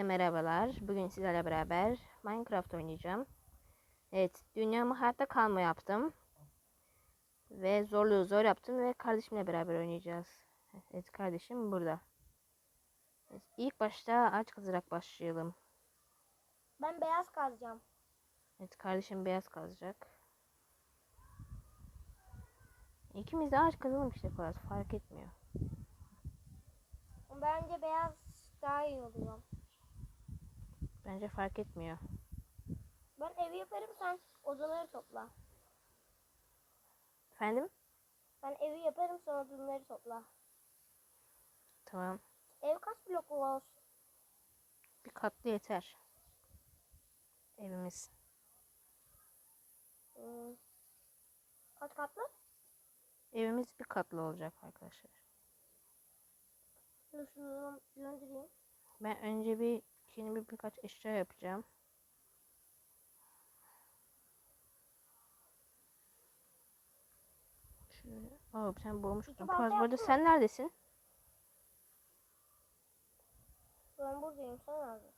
Öncelikle merhabalar. Bugün sizlerle beraber Minecraft oynayacağım. Evet, dünyamı hayatta kalma yaptım. Ve zorluğu zor yaptım ve kardeşimle beraber oynayacağız. Evet, kardeşim burada. Evet, ilk başta ağaç kazarak başlayalım. Ben beyaz kazacağım. Evet, kardeşim beyaz kazacak. İkimiz de ağaç kazalım işte Polat, fark etmiyor. Bence beyaz daha iyi oluyor. Bence fark etmiyor. Ben evi yaparım sen odaları topla. Efendim? Ben evi yaparım sen odaları topla. Tamam. Ev kaç blok olsun? Bir katlı yeter. Evimiz. Hmm. Kaç katlı? Evimiz bir katlı olacak arkadaşlar. Dur şunu döndüreyim. Ben önce bir şimdi bir birkaç eşya yapacağım. Şöyle. Aa sen boğmuştun. İki balta Poyraz bu arada yaptın mı? sen neredesin? Ben buradayım sen neredesin?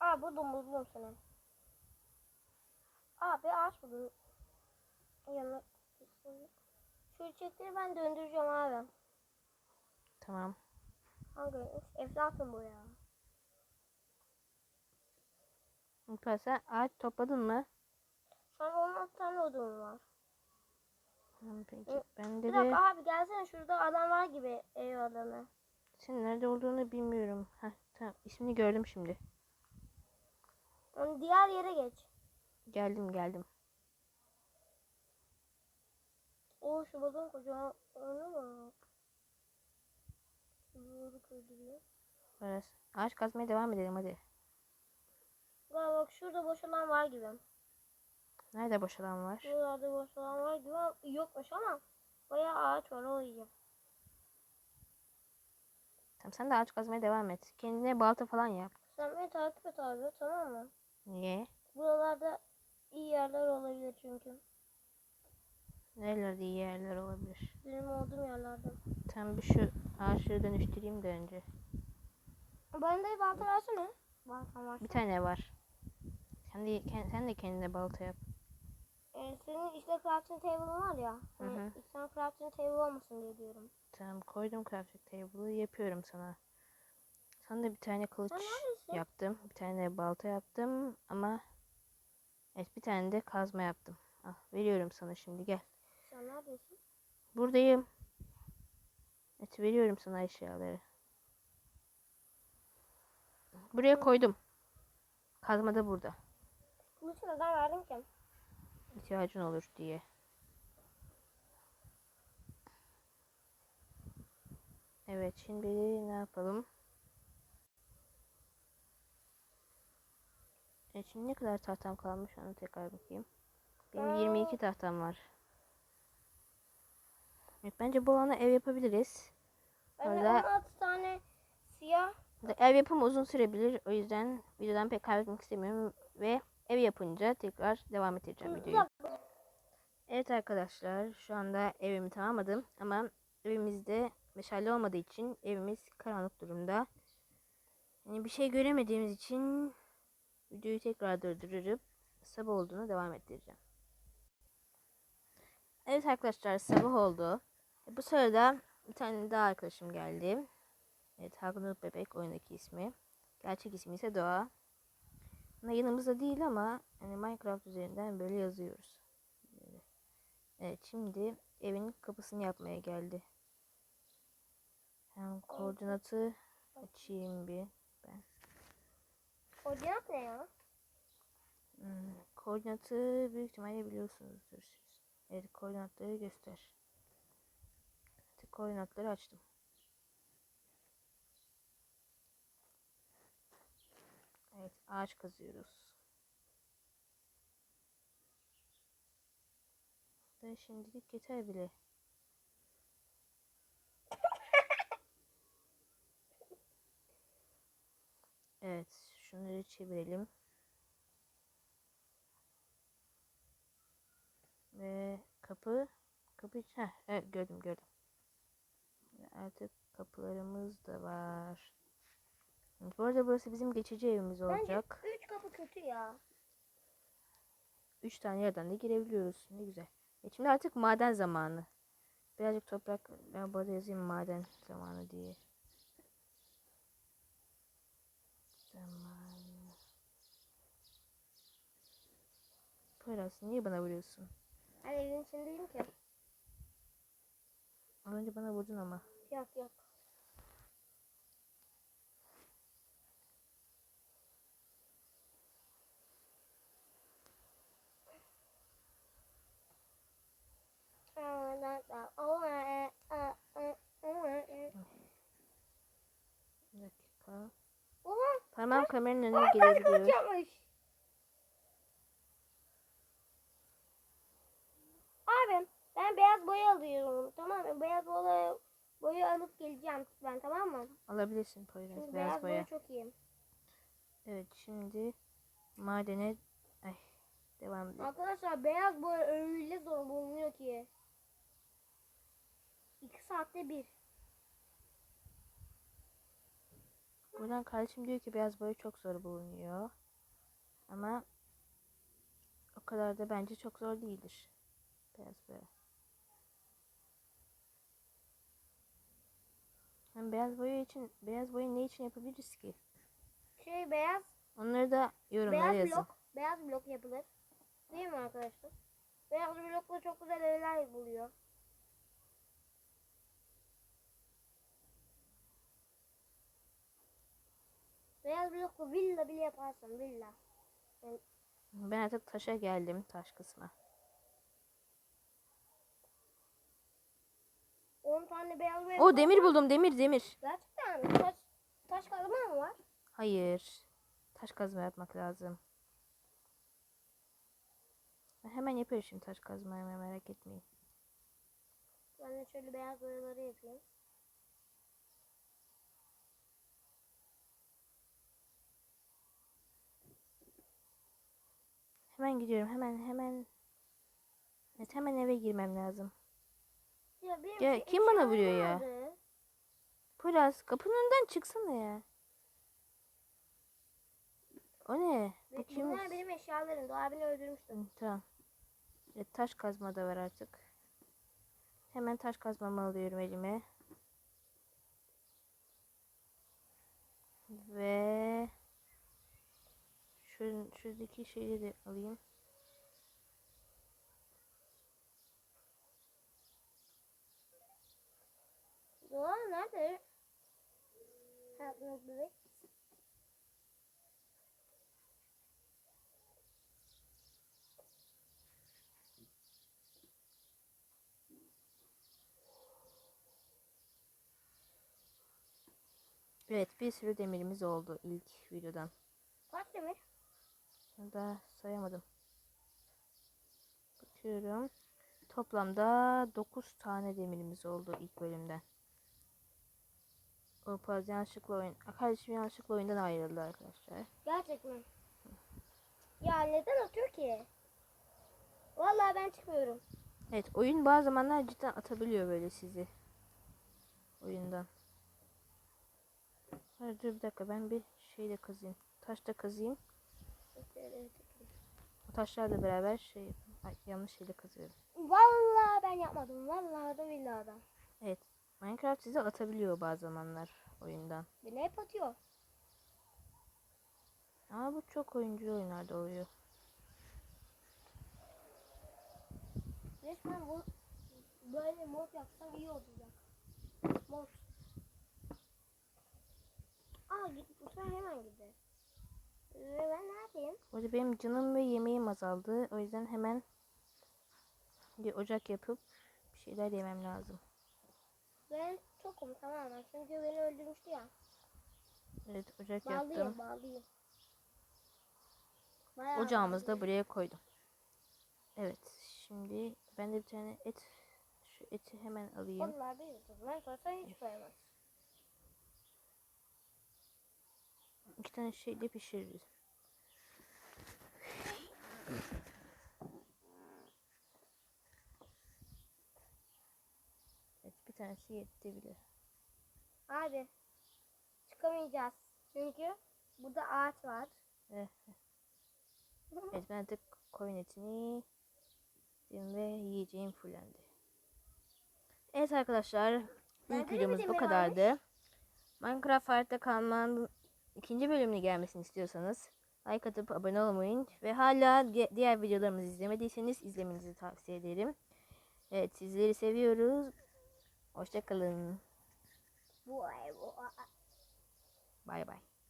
Aa, buldum buldum seni. Aa bir ağaç buldum. Yanına. Şu çiçekleri ben döndüreceğim abi. Tamam. Hangi? Eflatun bu ya. Poyraz sen ağaç topladın mı? Şu an 16 tane odun var. Tamam peki. Bende Bir de dakika abi gelsene şurada adam var gibi ev adamı. senin nerede olduğunu bilmiyorum. Heh, tamam. İsmini gördüm şimdi. Onu diğer yere geç. Geldim geldim. O şu balon kocaman onu mu? Şunu öldürüyor. Ağaç kazmaya devam edelim hadi. Galiba bak şurada boş alan var gibi. Nerede boş alan var? Buralarda boş alan var gibi yokmuş ama bayağı ağaç var o iyi. Tamam sen de ağaç kazmaya devam et. Kendine balta falan yap. Sen beni takip et abi tamam mı? Niye? Buralarda iyi yerler olabilir çünkü. Nerelerde iyi yerler olabilir? Benim olduğum yerlerde. Tam bir şu ağaçları dönüştüreyim de önce. Ben de balta versene. Balta var. Bir tane var. Sen de, sen de kendine balta yap. Ee, senin işte crafting table'ın var ya. Hı Hani hı. iki tane crafting table olmasın diye diyorum. Tamam koydum crafting table'ı yapıyorum sana. Sana da bir tane kılıç Sen neredesin? yaptım. Bir tane balta yaptım ama evet bir tane de kazma yaptım. Al veriyorum sana şimdi gel. Sen neredesin? Buradayım. Evet veriyorum sana eşyaları. Buraya koydum. Kazma da burada. Kılıç neden verdin ki? İhtiyacın olur diye. Evet şimdi ne yapalım? Evet şimdi ne kadar tahtam kalmış onu tekrar bakayım. Benim 22 tahtam var. Evet bence bu alana ev yapabiliriz. Ben Orada- 16 tane siyah Ev yapımı uzun sürebilir. O yüzden videodan pek kaybetmek istemiyorum. Ve ev yapınca tekrar devam ettireceğim Bir videoyu. Evet arkadaşlar şu anda evimi tamamladım. Ama evimizde meşale olmadığı için evimiz karanlık durumda. Yani bir şey göremediğimiz için videoyu tekrar durdurup sabah olduğunu devam ettireceğim. Evet arkadaşlar sabah oldu. E, Bu sırada bir tane daha arkadaşım geldi. Evet Hagnut Bebek oyundaki ismi. Gerçek ismi ise Doğa. Yanımızda değil ama hani Minecraft üzerinden böyle yazıyoruz. Evet şimdi evin kapısını yapmaya geldi. Hem koordinatı açayım bir ben. koordinat ne ya? Hmm, koordinatı büyük ihtimalle biliyorsunuzdur siz. Evet koordinatları göster. Koordinatları açtım. Evet ağaç kazıyoruz. Da şimdilik yeter bile. Evet şunları çevirelim. Ve kapı kapı heh, evet gördüm gördüm. Artık kapılarımız da var. Bu arada burası bizim geçici evimiz Bence olacak. üç kapı kötü ya. Üç tane yerden de girebiliyoruz. Ne güzel. E şimdi artık maden zamanı. Birazcık toprak ben burada yazayım maden zamanı diye. Zaman. Poyraz niye bana vuruyorsun? Ben evin içindeyim ki. Az önce bana vurdun ama. Yok yok. Bir dakika. Parmağım kameranın önüne yapmış. Abim ben beyaz boya alıyorum tamam mı? Beyaz boya boya alıp geleceğim ben tamam mı? Alabilirsin Poyraz beyaz beyaz boya boya. çok iyi. Evet şimdi madene ay devam edelim. Arkadaşlar beyaz boya öyle zor bulunuyor ki. İki saatte bir. Buradan kardeşim diyor ki beyaz boya çok zor bulunuyor. Ama o kadar da bence çok zor değildir. Beyaz boya. Hem beyaz boya için beyaz boya ne için yapabiliriz ki? Şey beyaz Onları da yorumlara beyaz yazın. blok beyaz blok yapılır. Değil mi arkadaşlar? Beyaz blokla çok güzel evler buluyor. Beyaz blokla villa bile yaparsın villa. Ben artık taşa geldim taş kısmı. 10 tane beyaz boya. O demir buldum demir demir. Gerçekten taş, taş kazma mı var? Hayır. Taş kazma yapmak lazım. Ben hemen yapıyorum şimdi taş kazmayı merak etmeyin. Ben de şöyle beyaz boyaları yapayım. Hemen gidiyorum hemen hemen. Evet hemen eve girmem lazım. Ya, benim Ya, kim bana vuruyor ya? nerede? Poyraz kapının önünden çıksana ya. O ne? Bu kim? Bunlar benim eşyalarım. Doğa beni öldürmüştü. Tamam. Evet, taş kazma da var artık. Hemen taş kazmamı alıyorum elime. Ve şu şuradaki şeyi de alayım. Doğa nerede? Bebek. Evet bir sürü demirimiz oldu ilk videodan. Kaç demir? Daha sayamadım. Bakıyorum. Toplamda 9 tane demirimiz oldu ilk bölümden. Opaz yanlışlıkla oyun. Kardeşim yanlışlıkla oyundan ayrıldı arkadaşlar. Gerçekten. Ya neden atıyor ki? Vallahi ben çıkmıyorum. Evet oyun bazı zamanlar cidden atabiliyor böyle sizi. Oyundan. Dur bir dakika ben bir şey de kazayım. Taş da kazayım. O taşlarla beraber şey. Ay yanlış şeyle kazıyorum. Vallahi ben yapmadım. Vallahi da billahi da. Evet. Minecraft sizi atabiliyor bazı zamanlar oyundan. Beni hep atıyor. Ama bu çok oyuncu oyunlarda oluyor. Resmen bu böyle mod yapsam iyi olacak. Mod. Aa git bu hemen gider. Ve ben ne yapayım? Orada benim canım ve yemeğim azaldı. O yüzden hemen bir ocak yapıp bir şeyler yemem lazım. Ben çokum tamamen çünkü beni öldürmüştü ya. Evet ocak Bağlıyım yaptım. bağlıyım. Bayağı Ocağımızı da buraya koydum. Evet şimdi ben de bir tane et şu eti hemen alayım. Onlar da yüzünden sorsan hiç koyamaz. İki tane şey de pişiririz. Evet bir tanesi yetti bile. Abi çıkamayacağız. Çünkü burada ağaç var. Evet ben artık koyun etini yedim ve yiyeceğim fullendi. Evet arkadaşlar ilk de videomuz bu kadardı. Minecraft hayatta kalmanın ikinci bölümünü gelmesini istiyorsanız like atıp abone olmayı ve hala di- diğer videolarımızı izlemediyseniz izlemenizi tavsiye ederim. Evet sizleri seviyoruz. Hoşçakalın. Bay bay.